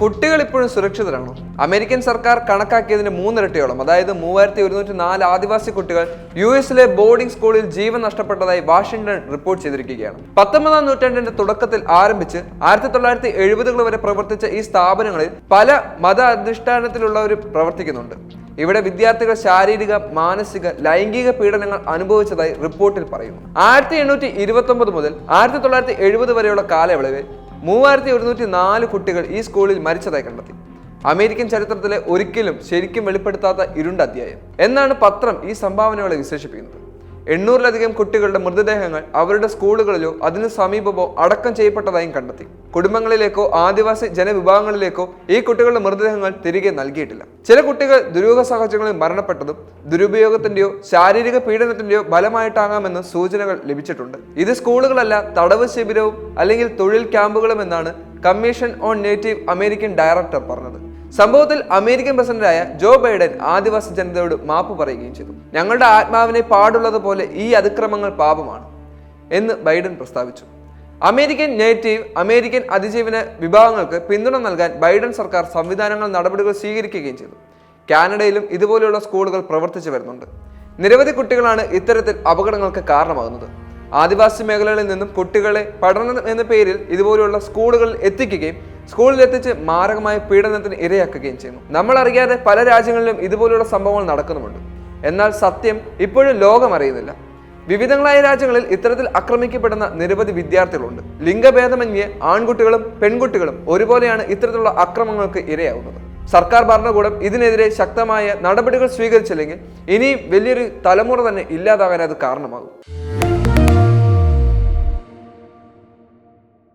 കുട്ടികൾ ഇപ്പോഴും സുരക്ഷിതരാണോ? അമേരിക്കൻ സർക്കാർ കണക്കാക്കിയതിന് മൂന്നിരട്ടിയോളം അതായത് മൂവായിരത്തി ഒരുന്നൂറ്റി നാല് ആദിവാസി കുട്ടികൾ യു എസിലെ ബോർഡിംഗ് സ്കൂളിൽ ജീവൻ നഷ്ടപ്പെട്ടതായി വാഷിംഗ്ടൺ റിപ്പോർട്ട് ചെയ്തിരിക്കുകയാണ്. പത്തൊമ്പതാം നൂറ്റാണ്ടിന്റെ തുടക്കത്തിൽ ആരംഭിച്ച് ആയിരത്തി തൊള്ളായിരത്തി എഴുപതുകൾ വരെ പ്രവർത്തിച്ച ഈ സ്ഥാപനങ്ങളിൽ പല മത അധിഷ്ഠാനത്തിലുള്ളവർ പ്രവർത്തിക്കുന്നുണ്ട്. ഇവിടെ വിദ്യാർത്ഥികൾ ശാരീരിക മാനസിക ലൈംഗിക പീഡനങ്ങൾ അനുഭവിച്ചതായി റിപ്പോർട്ടിൽ പറയുന്നു. ആയിരത്തി എണ്ണൂറ്റി ഇരുപത്തി ഒമ്പത് മുതൽ ആയിരത്തി തൊള്ളായിരത്തി എഴുപത് വരെയുള്ള കാലയളവിൽ മൂവായിരത്തി ഒരുന്നൂറ്റി നാല് കുട്ടികൾ ഈ സ്കൂളിൽ മരിച്ചതായി കണ്ടെത്തി. അമേരിക്കൻ ചരിത്രത്തിലെ ഒരിക്കലും ശരിക്കും വെളിപ്പെടുത്താത്ത ഇരുണ്ട അധ്യായം. എന്നാണ് പത്രം ഈ സംഭാവനകളെ വിശേഷിപ്പിക്കുന്നത്. എണ്ണൂറിലധികം കുട്ടികളുടെ മൃതദേഹങ്ങൾ അവരുടെ സ്കൂളുകളിലോ അതിനു സമീപമോ അടക്കം ചെയ്യപ്പെട്ടതായും കണ്ടെത്തി. കുടുംബങ്ങളിലേക്കോ ആദിവാസി ജനവിഭാഗങ്ങളിലേക്കോ ഈ കുട്ടികളുടെ മൃതദേഹങ്ങൾ തിരികെ നൽകിയിട്ടില്ല. ചില കുട്ടികൾ ദുരൂഹ സാഹചര്യങ്ങളിൽ മരണപ്പെട്ടതും ദുരുപയോഗത്തിന്റെയോ ശാരീരിക പീഡനത്തിന്റെയോ ഫലമായിട്ടാകാമെന്ന് സൂചനകൾ ലഭിച്ചിട്ടുണ്ട്. ഇത് സ്കൂളുകളല്ല തടവ് ശിബിരവും അല്ലെങ്കിൽ തൊഴിൽ ക്യാമ്പുകളും എന്നാണ് commission on native American director പറഞ്ഞത്. സംഭവത്തിൽ അമേരിക്കൻ പ്രസിഡന്റായ ജോ ബൈഡൻ ആദിവാസി ജനതയോട് മാപ്പ് പറയുകയും ചെയ്തു. ഞങ്ങളുടെ ആത്മാവിനെ പാടുള്ളതുപോലെ ഈ അതിക്രമങ്ങൾ പാപമാണ് എന്ന് ബൈഡൻ പ്രസ്താവിച്ചു. അമേരിക്കൻ നേറ്റീവ് അമേരിക്കൻ അതിജീവന വിഭാഗങ്ങൾക്ക് പിന്തുണ നൽകാൻ ബൈഡൻ സർക്കാർ സംവിധാനങ്ങൾ നടപടികൾ സ്വീകരിക്കുകയും ചെയ്തു. കാനഡയിലും ഇതുപോലെയുള്ള സ്കൂളുകൾ പ്രവർത്തിച്ചു വരുന്നുണ്ട്. നിരവധി കുട്ടികളാണ് ഇത്തരത്തിൽ അപകടങ്ങൾക്ക് കാരണമാകുന്നത്. ആദിവാസി മേഖലകളിൽ നിന്നും കുട്ടികളെ പഠനം എന്ന പേരിൽ ഇതുപോലെയുള്ള സ്കൂളുകളിൽ എത്തിക്കുകയും സ്കൂളിൽ എത്തിച്ച് മാരകമായ പീഡനത്തിന് ഇരയാക്കുകയും ചെയ്യുന്നു. നമ്മൾ അറിയാതെ പല രാജ്യങ്ങളിലും ഇതുപോലെയുള്ള സംഭവങ്ങൾ നടക്കുന്നുമുണ്ട്. എന്നാൽ സത്യം ഇപ്പോഴും ലോകം അറിയുന്നില്ല. വിവിധങ്ങളായ രാജ്യങ്ങളിൽ ഇത്തരത്തിൽ ആക്രമിക്കപ്പെടുന്ന നിരവധി വിദ്യാർത്ഥികളുണ്ട്. ലിംഗഭേദമന്യേ ആൺകുട്ടികളും പെൺകുട്ടികളും ഒരുപോലെയാണ് ഇത്തരത്തിലുള്ള അക്രമങ്ങൾക്ക് ഇരയാവുന്നത്. സർക്കാർ ഭരണകൂടം ഇതിനെതിരെ ശക്തമായ നടപടികൾ സ്വീകരിച്ചില്ലെങ്കിൽ ഇനിയും വലിയൊരു തലമുറ തന്നെ ഇല്ലാതാകാൻ അത് കാരണമാകും.